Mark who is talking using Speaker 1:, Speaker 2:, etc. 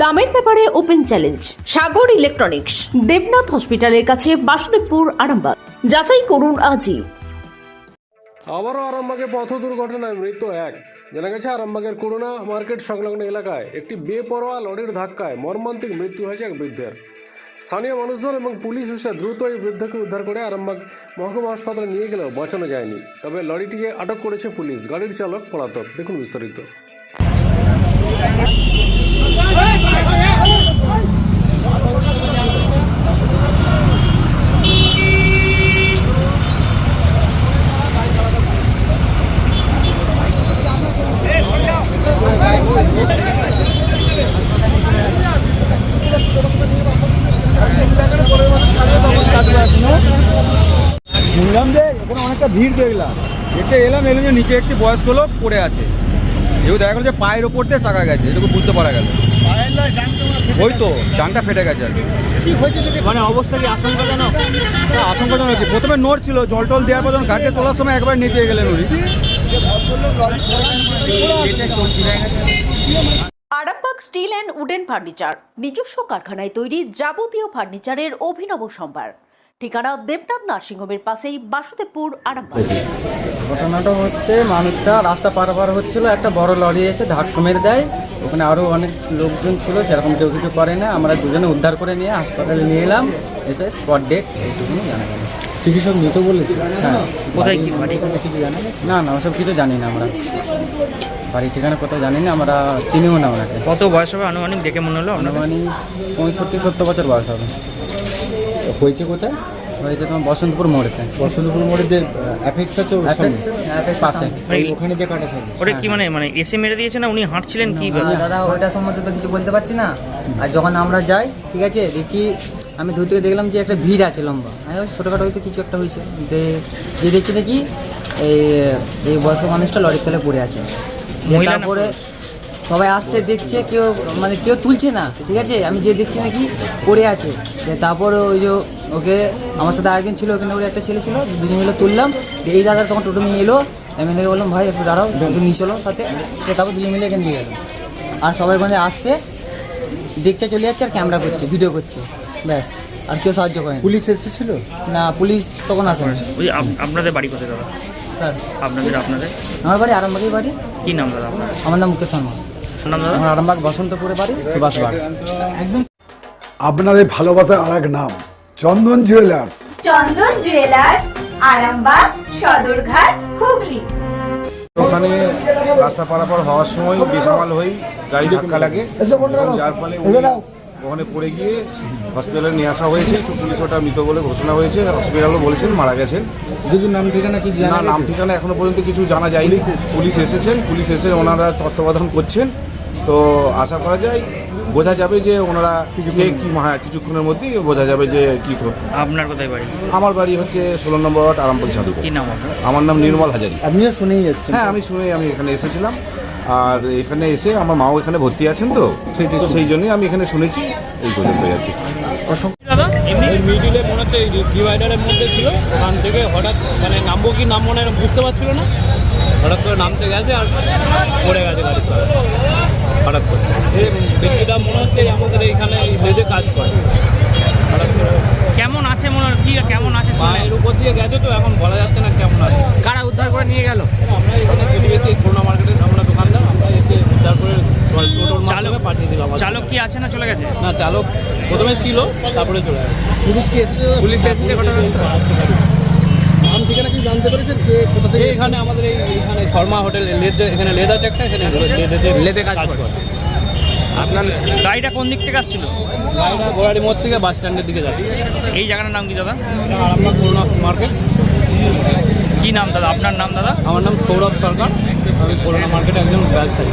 Speaker 1: দামের ব্যাপারে open challenge, Sagar electronics, Debnath হসপিটালের কাছে বাসুদেবপুর, আরামবাগ। যাচাই করুন আজই।
Speaker 2: আবারও আরামবাগে পথ দুর্ঘটনায় মৃত্যু এক। জানা গেছে, আরামবাগের করোনা মার্কেট সংলগ্ন এলাকায় একটি বেপরোয়া লরির ধাক্কায় মর্মান্তিক মৃত্যু হয়েছে এক বৃদ্ধের। স্থানীয় মানুষজন এবং পুলিশ এসে দ্রুত এই বৃদ্ধকে উদ্ধার করে আরামবাগ মহকুমা হাসপাতালে নিয়ে গেলেও বাঁচানো যায়নি। তবে লরিটিকে আটক করেছে পুলিশ। গাড়ির চালক পলাতক। দেখুন বিস্তারিত।
Speaker 3: অনেকটা ভিড় দেখলাম। এটা এলাম এলাম নিচে একটি বয়স্ক লোক পড়ে আছে। এও দেখা গেল যে পায়ের ওপর দিয়ে চাকা গেছে এটুকু বুঝতে পারা গেল। ওই তো ডাংটা ফেটে গেছে আর কি।
Speaker 4: মানে অবস্থা কি আশঙ্কাজনক
Speaker 3: তা আশঙ্কাজনক কি প্রথমে নড় ছিল জল টল দেওয়ার পর যখন গাড়িতে তোলার সময় একবার নিতে গেলেন উনি।
Speaker 1: Arambagh steel and wooden furniture নিজস্ব কারখানায় তৈরি যাবতীয় ফার্নিচারের অভিনব সম্ভার। ঠিকানা দেবনাথ নার্সিংহোমের পাশেই বাসুদেবপুর আরামবাগ।
Speaker 4: ঘটনাটা হচ্ছে মানুষটা রাস্তা পারাপার হচ্ছিল একটা বড় লরি এসে ধাক্কা মেরে দেয়। ওখানে আরও অনেক লোকজন ছিল সেরকম কেউ কিছু করে না। আমরা দুজনে উদ্ধার করে নিয়ে হাসপাতালে নিয়ে এলাম। এসে স্পট ডেট এইটুকুনি জানা গেল
Speaker 3: চিকিৎসক মৃত বলেছে?
Speaker 4: হ্যাঁ।
Speaker 3: কোথায় কি বাড়ি? কিছু জানা?
Speaker 4: না? না ওসব কিছু জানি না আমরা। বাড়ির ঠিকানা কোথাও জানি না আমরা চিনিও না ওনাকে।
Speaker 5: কত বয়স হবে? আনুমানিক দেখে মনে হলো আপনার
Speaker 4: মানে পঁয়ষট্টি সত্তর বছর বয়স হবে।
Speaker 3: হয়েছে কোথায়?
Speaker 4: হয়েছে তোমার বসন্তপুর মোড়েতে
Speaker 3: বসন্তপুর মোড়ে যে অ্যাফেক্স আছে ওর সামনে?
Speaker 4: পাশে।
Speaker 3: ওখানে যে কাটা সামনে।
Speaker 5: ওটা কি মানে মানে এসে মেরে দিয়েছে না উনি হাঁটছিলেন কি
Speaker 6: দাদা ওইটা সম্বন্ধে তো কিছু বলতে পারছি না। আর যখন আমরা যাই ঠিক আছে দেখি আমি দূর থেকে দেখলাম যে একটা ভিড় আছে লম্বা। আমি ভাবছি ছোটোখাটো হয়তো কিছু একটা হয়েছে। দিয়ে দেখছি নাকি এই এই বয়স্ক মানুষটা লরির তলে পড়ে আছে। তারপরে সবাই আসছে দেখছে কেউ মানে কেউ তুলছে না ঠিক আছে? আমি যে দেখছি নাকি পড়ে আছে। তারপর ওই যে ওকে আমার সাথে আরেকজন ছিল ওখানে ওর একটা ছেলে ছিল দুজন মিলে তুললাম। দিয়ে এই দাদা তখন টোটো নিয়ে এলো। আমি দেখে বললাম ভাই একটু দাঁড়াও একটু নিয়ে চলো সাথে। তারপর দুজন মিলে এখানে দিয়ে গেলো। আর সবাই ওখানে আসছে দেখছে চলে যাচ্ছে আর ক্যামেরা করছে ভিডিও করছে। ব্যাস আর কেউ সাহায্য করেনি
Speaker 3: পুলিশ এসেছিল?
Speaker 6: না পুলিশ তখন আসেনি।
Speaker 5: ওই আপনাদের বাড়ি কোথায় দাদা?
Speaker 6: স্যার।
Speaker 5: আপনাদের আপনাদের?
Speaker 6: আমার বাড়ি আরামবাগের বাড়ি।
Speaker 5: কী নাম দাদা আপনার?
Speaker 6: আমার নাম মুকেশ শর্মা।
Speaker 4: আমার আরামবাগ বসন্তপুরে বাড়ি সুভাষবাগ।
Speaker 7: আপনাদের ভালোবাসার আর এক নাম চন্দন জুয়েলার্স
Speaker 8: চন্দন জুয়েলার্স আরামবাগ সদরঘাট হুগলি।
Speaker 9: ওখানে রাস্তা পারাপার হওয়ার সময় বেসামাল হয়েই গাড়ি ধাক্কা লাগে। যার ফলে ওখানে পড়ে গিয়ে হসপিটালে নিয়ে আসা হয়েছে। তো পুলিশ ওটা মৃত বলে ঘোষণা হয়েছে। হসপিটালও বলেছেন মারা গেছেন।
Speaker 3: যদি নাম ঠিকানা কি
Speaker 9: না
Speaker 3: জানা
Speaker 9: নাম ঠিকানা এখনও পর্যন্ত কিছু জানা যায়নি। পুলিশ এসেছেন। পুলিশ এসে ওনারা তত্ত্বাবধান করছেন। তো আশা করা যায় বোঝা যাবে যে ওনারা কে কি হ্যাঁ কিছুক্ষণের মধ্যেই বোঝা যাবে যে কি করবে
Speaker 5: আপনার কোথায় বাড়ি?
Speaker 9: আমার বাড়ি হচ্ছে ষোলো নম্বর ওয়ার্ড আরামপুর সাধু
Speaker 5: কি নাম
Speaker 9: আমার নাম নির্মল হাজারি।
Speaker 3: আপনিও শুনেই এসছেন
Speaker 9: হ্যাঁ আমি শুনেই আমি এখানে এসেছিলাম। আর এখানে এসে আমার মাও এখানে ভর্তি আছেন তো? তো সেই জন্যই আমি এখানে শুনেছি। এই পর্যন্ত আর কি।
Speaker 5: দাদা এমনি?
Speaker 2: মিডিলে মনে হচ্ছে এই ডিভাইডারের মধ্যে ছিল ওখান থেকে হঠাৎ মানে নামবো কি নামবো না এরকম বুঝতে পারছিল না। হঠাৎ করে নামতে গেছে আর পড়ে গেছে তলায়। হঠাৎ করে এই ব্যক্তিটা মনে হচ্ছে আমাদের এইখানে এই লেজে কাজ করে। হঠাৎ করে
Speaker 5: কেমন আছে মনে হয়? কি কেমন আছে?
Speaker 2: পায়ের উপর দিয়ে গেছে তো এখন বলা যাচ্ছে না কেমন আছে।
Speaker 5: কারা উদ্ধার করে নিয়ে গেল?
Speaker 2: আমরা এখানে বেরিয়েছি এই করোনা মার্কেটে আমরা দোকানদার আমরা এসে তারপরে টোটোর মাধ্যমে পাঠিয়ে দিলাম
Speaker 5: চালক কি আছে না চলে গেছে?
Speaker 2: না চালক প্রথমে ছিল তারপরে চলে গেছে। পুলিশ কি এসেছে? পুলিশ এসেছে নাম ঠিকানা কি জানতে পেরেছেন কে কোথা থেকে এখানে আমাদের এই এখানে শর্মা হোটেল লেদ এখানে লেদ আছে একটা এখানে লেদে লেদে কাজ করে।
Speaker 5: আপনার গাড়িটা কোন দিক থেকে আসছিল?
Speaker 2: গাড়িটা গোড়ারি মোড় থেকে বাস স্ট্যান্ডের দিকে যাচ্ছে।
Speaker 5: এই জায়গাটার নাম কি দাদা?
Speaker 2: Arambagh corona market.
Speaker 5: কি নাম দাদা? আপনার নাম দাদা?
Speaker 2: আমার নাম সৌরভ সরকার। আমি করোনা মার্কেটে একজন ব্যবসায়ী।